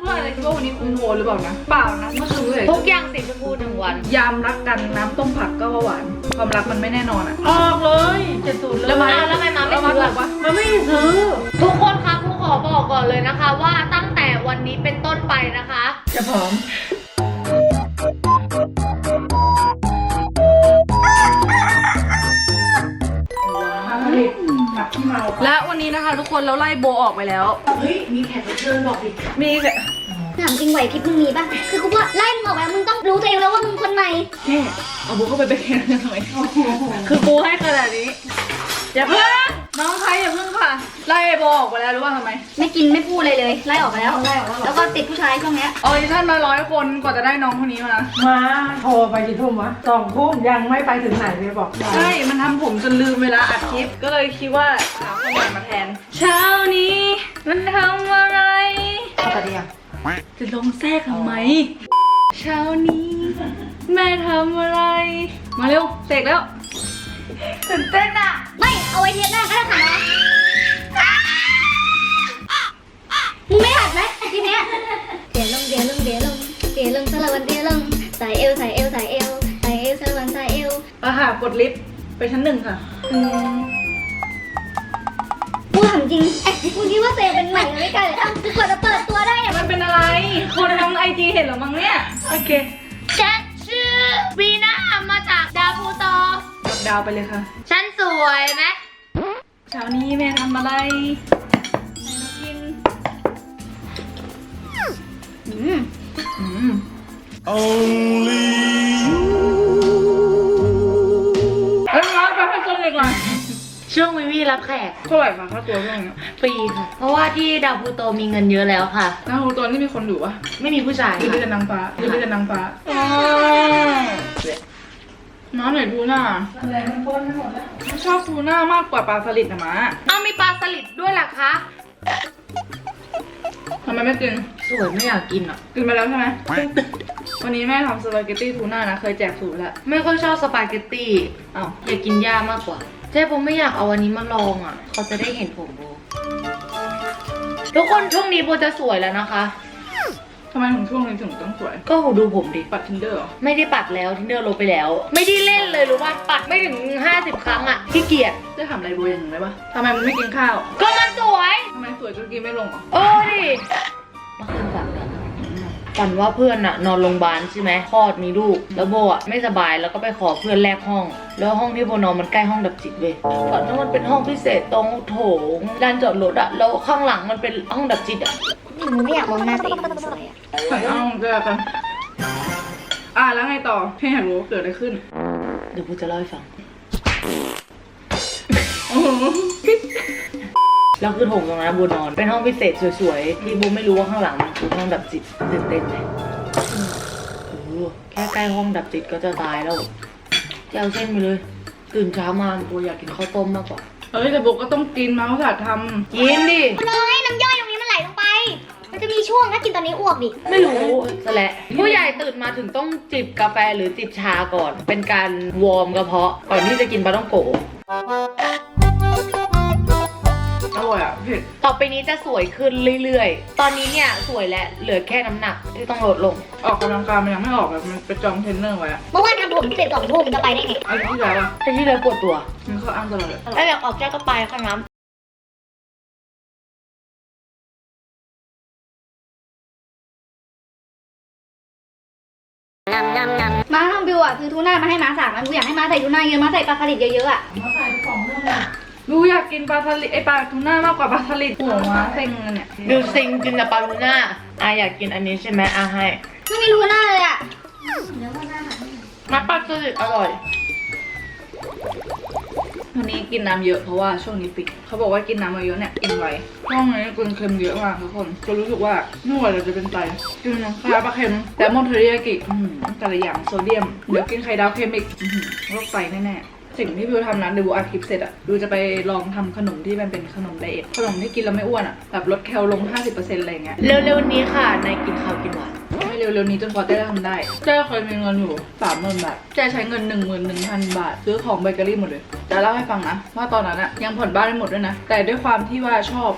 เพื่อนๆอะไรคิดว่าวันนี้คุณโทรหรือเปล่านะ เปล่านะเมื่อคืนเลยทุกอย่างสีชมพูหนึ่งวัน ยามรักกันน้ำต้มผักก็ว่าหวาน ความรักมันไม่แน่นอนอะ ออกเลยเจ็ดศูนย์เลยแล้วมาอ้าวแล้วทำไมมาไม่แล้วมาซื้อถูกปะมันไม่ได้ซื้อ ทุกคนคะผู้ขอบอกก่อนเลยนะคะ ว่าตั้งแต่วันนี้เป็นต้นไปนะคะ จะพร้อมผักที่เมาและวันนี้นะคะ ทุกคนเราไล่โบออกไปแล้ว เฮ้ย มีแขกรับเชิญบอกดิมีแค่ ถามจริงไหวพริบมึงมีป่ะ คือกูว่าไล่มึงออกไปแล้วมึงต้องรู้ตัวเองแล้วว่ามึงคนใหม่ แค่เอาโบเข้าไปเป็นแค่นั้นทำไมคือกูให้ขนาดนี้ อย่าเพิ่งน้องใครอย่าเพิ่งค่ะ ไล่โบออกไปแล้วรู้ว่าทำไม ไม่กินไม่พูดเลยเลย ไล่ออกไปแล้ว แล้วก็ติดผู้ชายช่วงเนี้ยออดิชั่นมาร้อยคนกว่าจะได้น้องคนนี้มา มาโทรไปกี่ทุ่มวะสองทุ่มยังไม่ไปถึงไหนเลยบอกใช่ มันทำผมจนลืมเวลาอัดคลิป ก็เลยคิดว่าหาคนใหม่มาแทน เช้านี้ มันทำอะไร เอาแต่เดียว จะลงแทรกทำไม เช้านี้ แม่ทำอะไร มาเร็วเสกแล้วตื่นเต้นอะ ไม่เอาไว้เทปหน้าก็ได้ค่ะนะมึงไม่หัดไหมทีเนี้ยเดี๋ยวลงเดี๋ยวลงเดี๋ยวลงเดี๋ยวลงสลับวันเดี๋ยวลงใส่เอวใส่เอวใส่เอวใส่เอวสลับวันใส่เอวมาค่ะกดลิฟต์ไปชั้นหนึ่งค่ะกูถาม จริงเอ๊ะมึงคิดว่าเซลเป็นใหม่หรือไม่กันเลยอ้าวคือกว่าจะเปิดตัวได้เนี่ยมันเป็นอะไร คนทั้งไอจีเห็นเหรอมั้งเนี่ย โอเคฉันชื่อวีน่ามาจากดาวพลูโตกดดาวไปเลยค่ะ ฉันสวยไหมเช้านี้แม่ทำอะไรไหนมากินอืมอืม Only ช่วงวิวีรับแขกเท่าไหร่คะค่าตัวช่วงนี้ฟรีค่ะ เพราะว่าที่ดาวพลูโตมีเงินเยอะแล้วค่ะน้าหูตัวนี่มีคนอยู่ปะไม่มีผู้ชายหรือเป็นค่ะนางฟ้าหรือเป็นนางฟ้าน้าหน่อยทูน่าอะไรมันปนไปหมดแล้วชอบทูน่ามากกว่าปลาสลิดนะม้าเอามีปลาสลิดด้วยล่ะคะทำไมไม่กิน สวยไม่อยากกินอะกินไปแล้วใช่ไหมวันนี้แม่ทำสปาเกตตี้ทูน่านะ เคยแจกสูตรแล้วไม่ค่อยชอบสปาเกตตี้อ้าวอยากกินย่ามากกว่า เจ๊ผมไม่อยากเอาวันนี้มาลองอะ เขาจะได้เห็นผมโบทุกคนช่วงนี้โบจะสวยแล้วนะคะ ทำไมถึงช่วงนี้ถึงต้องสวย ก็ดูผมดิ ปัดทินเดอร์เหรอไม่ได้ปัดแล้วที่เดินลงไปแล้ว ไม่ได้เล่นเลยรู้ป่ะปัดไม่ถึง 50 ครั้งอะขี้เกียจจะถามอะไรโบอย่างหนึ่งได้ปะทำไมมันไม่กินข้าว ก็มันสวย ทำไมสวยจนกินไม่ลงเหรอ โอ้ดิเมื่อคืนฝันกัน ฝันว่าเพื่อนอะนอนโรงพยาบาลใช่ไหมคลอดมีลูก แล้วโบอะไม่สบายแล้วก็ไปขอเพื่อนแลกห้อง แล้วห้องที่โบนอนมันใกล้ห้องดับจิตเว้ยฝันว่ามันเป็นห้องพิเศษตรงโถงลานจอดรถอะแล้วข้างหลังมันเป็นห้องดับจิตอะมึงไม่อยากมองหน้าตัวเองมึงสวยอะใส่เอาเจอกันอะแล้วไงต่อให้อยากรู้ว่าเกิดอะไรขึ้น เดี๋ยวโบจะเล่าให้ฟังโอ้โห แล้วคือโถงตรงนั้นโบนอน เป็นห้องพิเศษสวยๆ ที่โบไม่รู้ว่าข้างหลังมันคือห้องดับจิตตื่นเต้นไหมโอ้โหแค่ใกล้ห้องดับจิตก็จะตายแล้วจะเอาเส้นไปเลย ตื่นเช้ามาโบอยากกินข้าวต้มมากกว่าเอ้ยแต่โบก็ต้องกินมาเพราะสัตว์ทกินดิเลยน้ำย่อยตรงนี้มันไหลลงไป มันจะมีช่วงถ้ากินตอนนี้อ้วกดิ ไม่รู้ซะแหละผู้ใหญ่ตื่นมาถึงต้องจิบกาแฟหรือจิบชาก่อน เป็นการวอร์มกระเพาะก่อนที่จะกินปลาต้องโกะำอ ร่อยอะเผ็ดต่อไปนี้จะสวยขึ้นเรื่อยๆ ตอนนี้เนี่ยสวยแล้วเหลือแค่น้ำหนักที่ต้องลดลง ออกกำลังกายมันยังไม่ออกแบบมันไปจองเทรนเนอร์ไว้อะเมื่อวานทำผมเสร็จสองทุ่มจะไปได้ไงไอ้ที่แล้วอะไอ้ที่เลยปวดตัวมีข้ออ้างตลอดเลยถ้าอยากออกแก้ก็ไปค่ะน้ำม้าทำบิวอะคือทูน่ามาให้ม้าสามอันกูอยากให้ม้าใส่ทูน่าเยอะม้าใส่ปลาสลิดเยอะๆอะมาใส่กล่องนึงอะ รู้อยากกินปลาสลิดไอปลาทูน่ามากกว่าปลาสลิดโหัวมาเซ็งเลยเนี่ยดูซิงกินแต่ปลาลูน่าอาอยากกินอันนี้ใช่ไหมอาให้ไม่มีทูน่าเลยอะมาปลาสลิดอร่อยวันนี้กินน้ำเยอะเพราะว่าช่วงนี้ปิด เขาบอกว่ากินน้ำมาเยอะเนี่ยกินไวช่วงนี้กินเค็มเยอะมากทุกคนจะรู้สึกว่าไม่ไหวเราจะเป็นไตกินน้ำปลาปลาเค็มแต่มอนเทอริยากิอื้อหือแต่ละอย่างโซเดียมเดี๋ยวกินไข่ดาวเค็มอีกอื้อหือโรคไตแน่ๆ สิ่งที่บิวทำนั้นเดี๋ยวบิวอัดคลิปเสร็จอะบิวจะไปลองทำขนมที่มันเป็นขนมไดเอทขนมที่กินแล้วไม่อ้วนอะแบบลดแคลลง 50%อะไรอย่างเงี้ยเร็วๆนี้ค่ะในกินข้าวกินหวานไม่เร็วๆนี้จนกว่าเต้จะทำได้เจ้เคยมีเงินอยู่สามหมื่นบาทเจ้ใช้เงินหนึ่งหมื่นหนึ่งพันบาท ซื้อของเบเกอรี่หมดเลยจะเล่าให้ฟังนะว่าตอนนั้นอะยังผ่อนบ้านไม่หมดด้วยนะ แต่ด้วยความที่ว่าชอบก็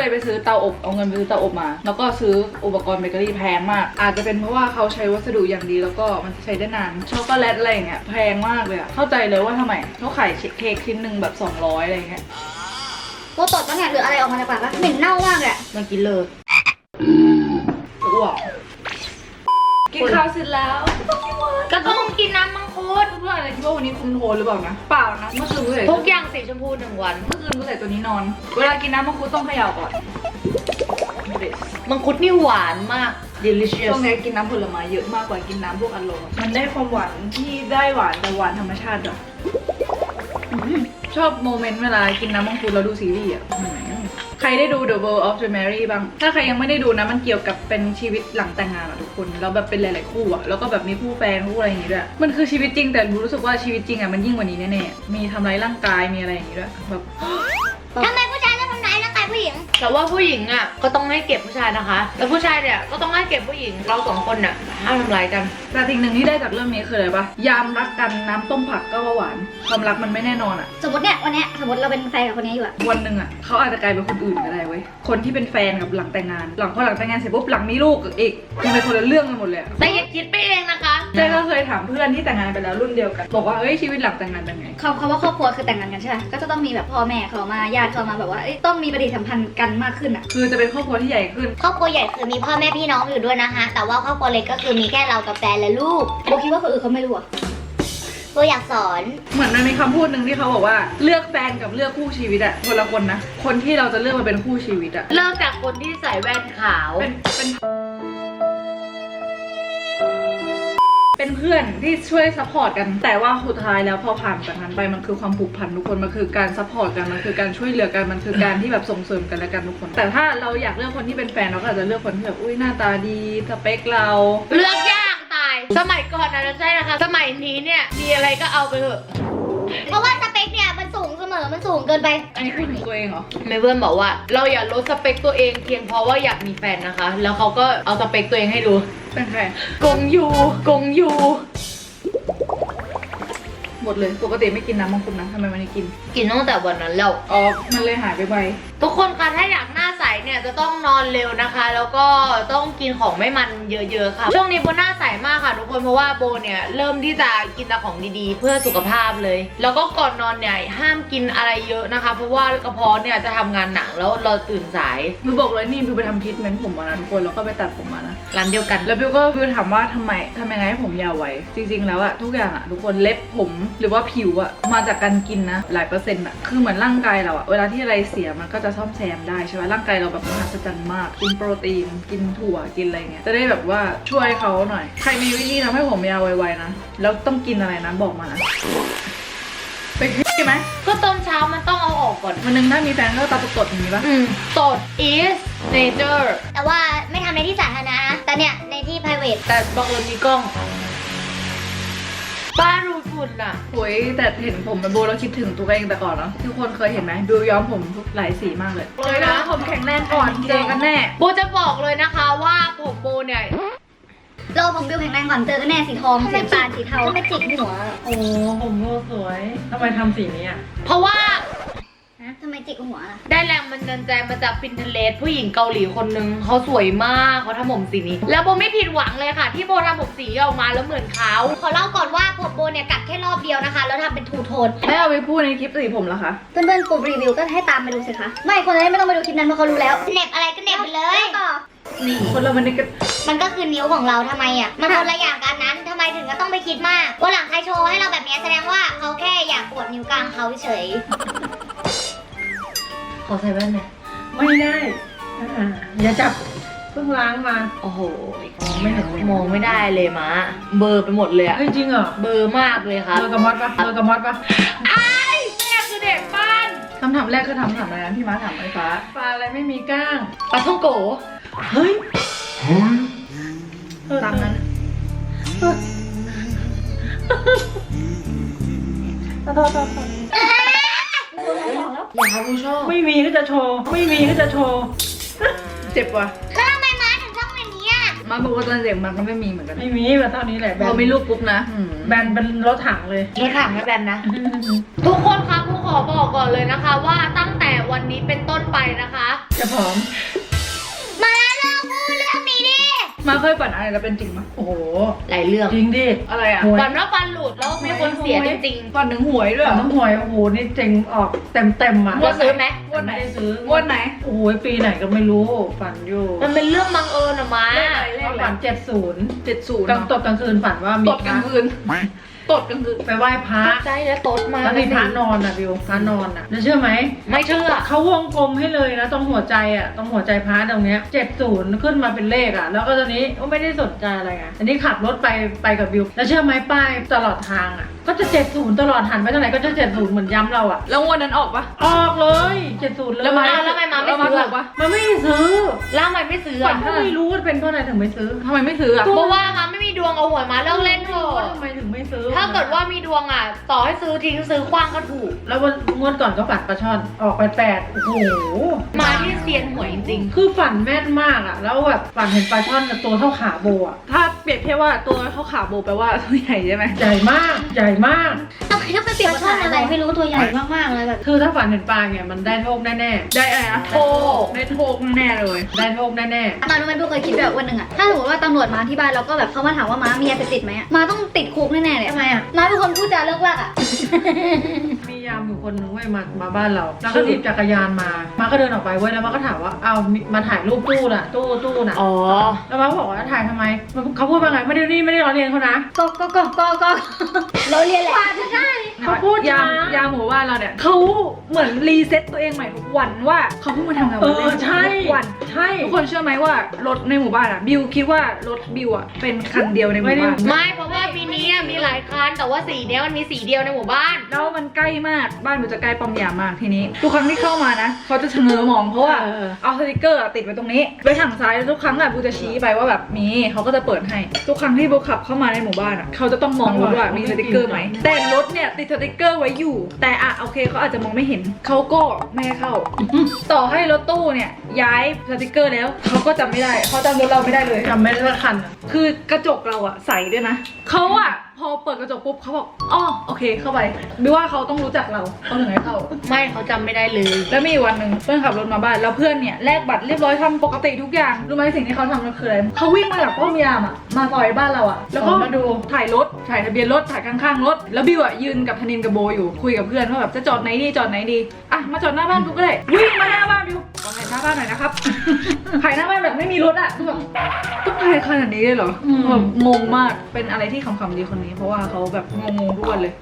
เลยเลยไปซื้อเตาอบเอาเงินไปซื้อเตาอบมา แล้วก็ซื้ออุปกรณ์เบเกอรี่แพงมาก อาจจะเป็นเพราะว่าเขาใช้วัสดุอย่างดีแล้วก็มันใช้ได้นานช็อกโกแลตอะไรอย่างเงี้ยแพงมากเลยอะเข้าใจเลยว่าทำไมเขาขายเค้กชิ้นหนึ่งแบบ 200อะไรอย่างเงี้ยโบตดปะเนี่ยหรืออะไรออกมาจากปากปะเหม็นเน่ามากเลยอะมันกินเลยอ้วก กินข้าวเสร็จแล้วก็ต้องกินน้ำมังคุดเพื่อนอะไรคิดว่าวันนี้คุมโทนหรือเปล่านะ เปล่านะ เมื่อคืนกูใส่ทุกอย่างสีชมพูหนึ่งวัน เมื่อคืนกูใส่ตัวนี้นอน เวลากินน้ำมังคุดต้องเขย่าก่อนมังคุดนี่หวานมาก delicious ช่วงนี้กินน้ำผลไม้เยอะมากกว่ากินน้ำพวกอัลโลมันได้ความหวานที่ได้หวานแต่หวานธรรมชาติอะอืมชอบโมเมนต์เวลากินน้ำมังคุดแล้วดูซีรีส์อะอืม ใครได้ดู The World of the Mary บ้าง ถ้าใครยังไม่ได้ดูนะ มันเกี่ยวกับเป็นชีวิตหลังแต่งงานอะทุกคน แล้วแบบเป็นหลาย ๆ คู่อะแล้วก็แบบมีคู่แฟนคู่อะไรอย่างงี้ด้วย มันคือชีวิตจริงแต่รู้สึกว่าชีวิตจริงอะมันยิ่งกว่านี้แน่ๆ มีทำร้ายร่างกายมีอะไรอย่างงี้ด้วยแบบ ทำไม แต่ว่าผู้หญิงอะก็ต้องให้เก็บผู้ชายนะคะ แล้วผู้ชายเนี่ยก็ต้องให้เก็บผู้หญิง เราสองคนน่ะห้ามทำร้ายกัน แต่สิ่งหนึ่งที่ได้จากเรื่องนี้คืออะไรปะยามรักกันน้ำต้มผักก็ว่าหวาน ความรักมันไม่แน่นอนอะสมมติเนี่ยวันเนี้ยสมมติเราเป็นแฟนกับคนนี้อยู่อะวันหนึ่งอะเขาอาจจะกลายเป็นคนอื่นก็ได้เว้ย คนที่เป็นแฟนกับหลังแต่งงาน หลังพอหลังแต่งงานเสร็จปุ๊บหลังมีลูกอีกมันเป็นคนละเรื่องกันหมดเลยอะ แต่อย่าคิดไปเองนะคะ เจ๊ก็เคยถามเพื่อนที่แต่งงานไปแล้วรุ่นเดียวกัน บอกว่าเอ้ยชีวิตหลังแต่งงานเป็นไง คำคำว่าครอบครัวคือแต่งงานกันใช่ไหมก็จะต้องมีแบบพ่อแม่เขามาญาติเขามาแบบว่าเอ้ยต้องมีปฏิสัมพันธ์กันมากขึ้นอะคือจะเป็นครอบครัวที่ใหญ่ขึ้น ครอบครัวใหญ่คือมีพ่อแม่พี่น้องอยู่ด้วยนะคะ แต่ว่าครอบครัวเล็กก็คือมีแค่เรากับแฟนและลูกโบคิดว่าคนอื่นเขาไม่รู้อะโบอยากสอน เหมือนมันมีคำพูดหนึ่งที่เขาบอกว่าเลือกแฟนกับเลือกคู่ชีวิตอะคนละคนนะ คนที่เราจะเลือกมาเป็นคู่ชีวิตอะเลิกจากคนที่ใส่แว่นขาว เป็นเป็น เป็นเพื่อนที่ช่วยซัพพอร์ตกัน แต่ว่าสุดท้ายแล้วพอผ่านจากนั้นไปมันคือความผูกพันทุกคนมันคือการซัพพอร์ตกันมันคือการช่วยเหลือกันมันคือการที่แบบส่งเสริมกันและกันทุกคน แต่ถ้าเราอยากเลือกคนที่เป็นแฟนเราก็อาจจะเลือกคนที่แบบอุ้ยหน้าตาดีสเปคเราเลือกยากตาย สมัยก่อนนะใช่นะคะ สมัยนี้เนี่ยมีอะไรก็เอาไปเถอะ เพราะว่าสเปคเนี่ย มันสูงเสมอมันสูงเกินไป อันนี้พูดถึงตัวเองเหรอ เมเบิลบอกว่า เราอย่าลดสเปคตัวเองเพียงเพราะว่าอยากมีแฟนนะคะ แล้วเขาก็เอาสเปคตัวเองให้ดูเป็นแฟนกงยูกงยู หมดเลยปกติไม่กินน้ำมังคุดนะทำไมวันนี้กิน กินตั้งแต่วันนั้นแล้ว อ๋อ มันเลยหายไปไวทุกคนคะถ้าอยากหน้าใสเนี่ยจะต้องนอนเร็วนะคะ แล้วก็ต้องกินของไม่มันเยอะๆค่ะ ช่วงนี้โบหน้าใสมากค่ะ ทุกคนเพราะว่าโบเนี่ยเริ่มที่จะกินแต่ของดีๆ เพื่อสุขภาพเลย แล้วก็ก่อนนอนเนี่ยห้ามกินอะไรเยอะนะคะ เพราะว่ากระเพาะเนี่ยจะทำงานหนักแล้วเราตื่นสายบิวบอกเลยนี่บิวไปทำทรีทเมนต์ผมมานะทุกคนแล้วก็ไปตัดผมมานะ ร้านเดียวกัน แล้วบิวก็บิวถามว่าทำไมทำยังไงให้ผมยาวไวจริง ๆ แล้วอะทุกอย่างอะทุกคนเล็บผมหรือว่าผิวอะมาจากการกินนะ หลายเปอร์เซ็นต์อะคือเหมือนร่างกายเราอะเวลาที่อะไรเสียมันก็จะซ่อมแซมได้ใช่ไหมร่างกายเราแบบมหัศจรรย์มาก กินโปรตีน กินถั่วกินอะไรเงี้ยจะได้แบบว่าช่วยเขาหน่อย ใครมีวิธีทำให้ผมยาวไวๆนะแล้วต้องกินอะไรนะบอกมานะไปคิดไหมก็ตอนเช้ามันต้องเอาออกก่อนวันหนึงถ้ามีแฟนก็ตาตดๆอย่างนี้ปะอืมตด is nature แต่ว่าไม่ทำในที่สาธารณะนะแต่เนี่ย ในที่ private แต่บังเอิญมีกล้อง ป้ารูดฝุ่นอะโอ้ยแต่เห็นผมเป็นโบแล้วคิดถึงตัวเองแต่ก่อนเนาะทุกคนเคยเห็นไหมบิวย้อมผมทุกหลายสีมากเลยเลยนะผมแข็งแรงก่อนเจอกันแน่ โบจะบอกเลยนะคะว่าผมโบเนี่ยโลผมบิวแข็งแรงก่อนเจอกันแน่สีทองสีน้ำตาลสีเทาทำไมจิกหัว โอ้ผมโบสวยทำไมทำสีนี้อะเพราะว่า ทำไมจิกหัวล่ะ ได้แรงบันดาลใจมาจากฟินเทเลสผู้หญิงเกาหลีคนนึงเขาสวยมากเขาทำผมสีนี้ แล้วโบไม่ผิดหวังเลยค่ะ ที่โบทำผมสีออกมาแล้วเหมือนเขาขอเล่าก่อนว่าผมโบเนี่ยกัดแค่รอบเดียวนะคะ แล้วทำเป็นทูโทน ไม่เอาไปพูดในคลิปสีผมเหรอคะ เพื่อนๆกลุ่มรีวิวก็ให้ตามไปดูสิคะ ไม่คนจะได้ไม่ต้องไปดูคลิปนั้นเพราะเขารู้แล้วเหน็บอะไรก็เหน็บไปเลย ต่อ นี่คนเรามันนี่ก็มันก็คือนิ้วของเราทำไมอะ มันคนละอย่างกันนั้นทำไมถึงก็ต้องไปคิดมากวันหลังใครโชว์ให้เราแบบเนี้ยแสดงว่าเขาแค่อยากปวดนิ้วกลางเขาเฉยข อใส่แว่นหน่อยไม่ได้อ่าอย่าจับเพิ่งล้างมาโอ้โหไม่เห็นเลยมองไม่ได้เลยมะเบลอร์ไปหมดเลยอะเฮ้ยจริงเหรอเบลอร์มากเลยครับเบอร์กับมอสปะเบอร์กับมอสปะไอ้เนี่ยคือเด็กบ้านคำถามแรกคือถามถามอะไรนะพี่ม้าถามไฟฟ้าปลาอะไรไม่มีก้างปลาท่องโกเฮ้ยตามนั้นอ ย่าครับผู้ชอบไม่มีก็จะโชว์ไม่มีก็จะโชว์เจ็บว่ะๆแล้วทำไมม้าถึงต้องเป็นอย่างนี้อะอมาบอกว่าตอนเด็กมันก็ไม่มีเหมือนกันไม่มีมาเท่านี้แหละแบพอนมีลูกปุ๊บนะอืมแบนเป็นรถถังเลย รถถังไม่แบนนะ ทุกคนคะผู้ขอบอกก่อนเลยนะคะ ว่าตั้งแต่วันนี้เป็นต้นไปนะคะ จะผอม มาเคยฝันอะไรแล้วเป็นจริงมั้ยโอ้โห หลายเรื่องจริงดิ อะไรอะหวยฝันว่าฟันหลุดแล้วมีคนเสียจริงฝันถึงหวยด้วยเหรอ น้ำหวยโอ้โหนี่เจ๋งออกเต็มเต็มๆอะๆว่าซื้อไหมงวดไหนไม่ได้ซื้องวดไหน โอ้โหปีไหนก็ไม่รู้ฝันอยู่มันเป็นเรื่องบังเอิญอะมาเลขอะไรเลขก็อะไรฝันเจ็ดศูนย์เจ็ดศูนย์กลางตดกลางคืนฝันว่ามีตดกลางคืน ตดกลางคืนไปไหว้พระใจแล้วตดมาแล้วมีพระนอนอะบิวพระนอนอะแล้วเชื่อไหมไม่เชื่อเขาวงกลมให้เลยนะตรงหัวใจอะตรงหัวใจพระตรงเนี้ยเจ็ดศูนย์ขึ้นมาเป็นเลขอะ แล้วก็ตอนนี้ก็ไม่ได้สนใจอะไรอะอันนี้ขับรถไปไปกับบิวแล้วเชื่อไหมป้ายตลอดทางอะ ก็จะเจ็ดศูนย์ตลอดหันไปทางไหนก็จะเจ็ดศูนย์เหมือนย้ำเราอะแล้วงวดนั้นออกปะออกเลยเจ็ดศูนย์เลยแล้วมาแล้วทำไมมาไม่แล้วมาซื้อถูกปะมันไม่ได้ซื้อแล้วทำไมไม่ซื้อฝัอะนก็ไม่รู้ว่าเป็นเพราะอะไรถึงไม่ซื้อทำไมไม่ซื้ออะเพราะว่ามาไม่มี ดวงเอาหวยมาเลิกเล่นเถว่าอะทำไมถึงไม่ซื้อถ้าเกิดว่ามีดวงอะ ต่อให้ซื้อทิ้งซื้อคว้างก็ถูก แล้ววันงวดก่อนก็ฝันปลาช่อนออกไปแปดโอ้โหมาที่เซียนหวยจริงคือฝันแม่นมากอะ แล้วแบบฝันเห็นปลาช่อนกับตัวเท่าขาโบอะถ้าเปรียบเทียบว่าตัวเขาขาโบแปลว่าตัวใหญ่ใช่ไหมใหญ่มากใหญ่มาก ถ้าไปเปลี่ยนช่องอะไรไม่รู้ตัวใหญ่มากๆเลยแบบ คือถ้าฝันเห็นปลาเนี่ยมันได้โชคแน่ๆ ได้อะไรนะโชคได้โชคแน่เลย ได้โชคแน่ๆ ตอนนั้นมันเคยคิดแบบวันหนึ่งอะถ้าสมมติว่าตำรวจมาที่บ้านแล้วก็แบบเขามาถามว่าม้ามียาเสพติดไหมอะม้าต้องติดคุกแน่ๆเลยทำไมอะม้าเป็นคนพูดจาเลิกลากอะ ยามอยู่คนนึงเว้ยมามาบ้านเรา แล้วก็ถีบจักรยานมา มาก็เดินออกไปเว้ยแล้วมาก็ถามว่าเอามีมาถ่ายรูปตู้น่ะ ตู้ตู้น่ะอ๋อแล้วมาก็บอกว่าถ่ายทำไมมันเขาพูดว่าไงไม่ได้นี่ไม่ได้ล้อเลียนเขานะก็ก็ก็ก็ก็เราเรียนแหละเขาพูดยามนะยามหมู่บ้านเราเนี่ยเขาเหมือนรีเซ็ตตัวเองใหม่ทุกวันว่าเขาเพิ่งมาทำงานเอวันแรอกใช่ทุกวัน ใช่ ทุกคนเชื่อไหมว่ารถในหมู่บ้านอะบิวคิดว่ารถบิวอะเป็นคันเดียวในหมู่บ้านไม่เพราะว่าปีนี้อะมีหลายคันแต่ว่าสีเนี้ยมันมีสีเดียวในหมู่บ้าน แล้วมันใกล้มากบ้านบิวจะใกล้ปั๊มยามมากทีนี้ ทุกครั้งที่เข้ามานะเขาจะเฉงอมองเพราะว่าเออ เอาสติกเกอร์อะติดไว้ตรงนี้ไปทางซ้ายแล้วทุกครั้งอะบิวจะชี้ไปว่าแบบมีเขาก็จะเปิดให้ทุกครั้งที่บิวขับเข้ามาในหมู่บ้านอะเขาจะต้องมองรถว่ามีสติกเกอร์ไหมแต่รถเนี่ยติดสติกเกอร์ไว้อยู่ แต่อะโอเคเขาอาจจะมองไม่เห็นเขาก็ไม่ให้เข้า ต่อให้รถตู้เนี่ยย้ายสติกเกอร์แล้วเขาก็จำไม่ได้เขาจำรถเราไม่ได้เลย จำไม่ได้ว่าคันอะคือกระจกเราอะใสด้วยนะเขาอะ พอเปิดกระจกปุ๊บเขาบอกอ๋อโอเคเข้าไปบิวว่าเขาต้องรู้จักเราเขาถึงให้เข้า ไม่เขาจำไม่ได้เลย แล้วมีอยู่วันหนึ่งเพื่อนขับรถมาบ้านแล้วเพื่อนเนี่ยแลกบัตรเรียบร้อยทำปกติทุกอย่างรู้ไหมสิ่งที่เขาทำมันคืออะไรเขาวิ่งมาจากป้อมยามอะมาซอยบ้านเราอะแล้วก็มาดู ถ่ายรถถ่ายทะเบียนรถถ่ายข้างๆรถแล้วบิวอะยืนกับธนินกับโบอยู่คุยกับเพื่อนว่าแบบจะจอดไหนดีจอดไหนดีอะมาจอดหน้าบ้านบิวก็ได้วิ่งมาหน้าบ้านบิวขอถ่ายหน้าบ้านหน่อยนะครับถ่ายหน้าบ้านแบบไม่มีรถอะคือแบบต้องถ่ายขนาดนี้เลยเหรอแบบงงมากเป็นอะไรที่ขำๆดีคนนี้เพราะว่าเขาแบบงงๆทุกวันเลย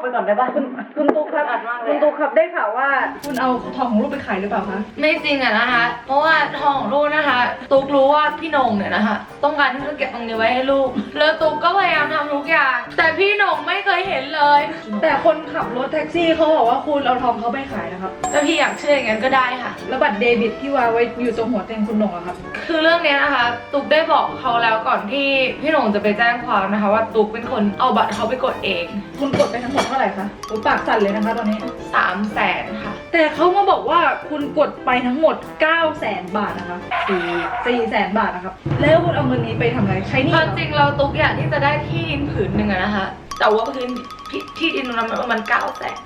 ไปก่อนได้ป่ะคุณคุณตุ๊กครับอัดมากเลยคุณตุ๊กครับได้ข่าวว่าคุณเอาทองของลูกไปขายหรือเปล่าคะ ไม่จริงอะนะคะ เพราะว่าทองของลูกนะคะ ตุ๊กรู้ว่าพี่โหนงเนี่ยนะคะ ต้องการที่จะเก็บตรงนี้ไว้ให้ลูก แล้วตุ๊กก็พยายามทำทุกอย่าง แต่พี่โหนงไม่เคยเห็นเลย แต่คนขับรถแท็กซี่เขาบอกว่าคุณเอาทองเขาไปขายนะครับถ้าพี่อยากเชื่ออย่างนั้นก็ได้ค่ะ แล้วบัตรเดบิตที่วางไว้อยู่ตรงหัวเตียงคุณหนงอะครับ คือเรื่องเนี้ยนะคะ ตุ๊กได้บอกเขาแล้วก่อนที่พี่โหนงจะไปแจ้งความนะคะ ว่าตุ๊กเป็นคนเอาบัตรเขาไปกดเอง คุณกดไปทั้งหมดเท่าไหร่คะโอ้ยปากสั่นเลยนะคะตอนนี้ สามแสนค่ะ แต่เขามาบอกว่าคุณกดไปทั้งหมด 9 0 0แสนบาทนะคะสี่4แสนบาทนะครับ แล้วคุณเอาเงินนี้ไปทำอะไร ใช้หนี่คเหรวามอจริงเราตุ๊กอยากที่จะได้ที่ดินผืนหนึ่งอะนะคะ แต่ว่าพื้นที่ที่ดินตรงนั้นมันประมาณเก้าแสน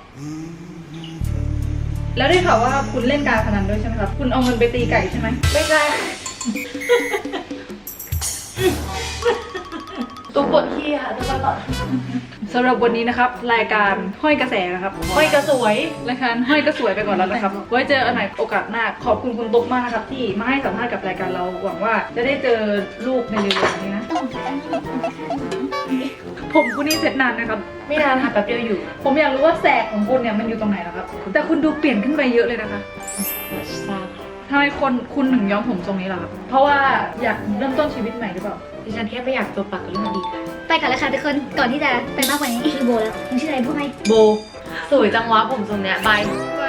แล้วได้ข่าวว่าคุณเล่นการพนันด้วยใช่ไหมครับ คุณเอาเงินไปตีไก่ใช่ไหม ไม่ใช่ ตุ๊กปวดขี้ค่ะตุ๊กไปก่อน สำหรับวันนี้นะครับ รายการห้อยกระแสนะครับห้อยกระสวย รายการห้อยก็สวยไปก่อนแล้วนะครับ ไว้เจออันไหนโอกาสหน้า ขอบคุณคุณตุ๊กมากนะครับ ที่มาให้สัมภาษณ์กับรายการเรา หวังว่าจะได้เจอลูกในเร็วๆนี้นะ ผมคุณนี่เสร็จนานนะครับ ไม่นานค่ะแป๊บเดียวอยู่ ผมอยากรู้ว่าแสกของคุณเนี่ยมันอยู่ตรงไหนแล้วครับ แต่คุณดูเปลี่ยนขึ้นไปเยอะเลยนะคะทราบทำไมคนคุณถึงย้อมผมทรงนี้ล่ะครับ เพราะว่าอยากเริ่มต้นชีวิตใหม่หรือเปล่า ดิฉันแค่ไม่อยากตัวปากกับเรื่องอดีตค่ะไปกันแล้วค่ะทุกคน ก่อนที่จะไปมากกว่านี้ชื่อโบแล้วคุณชื่ออะไรพูดไหมโบ สวยจังวะผมทรงเนี้ยบายไป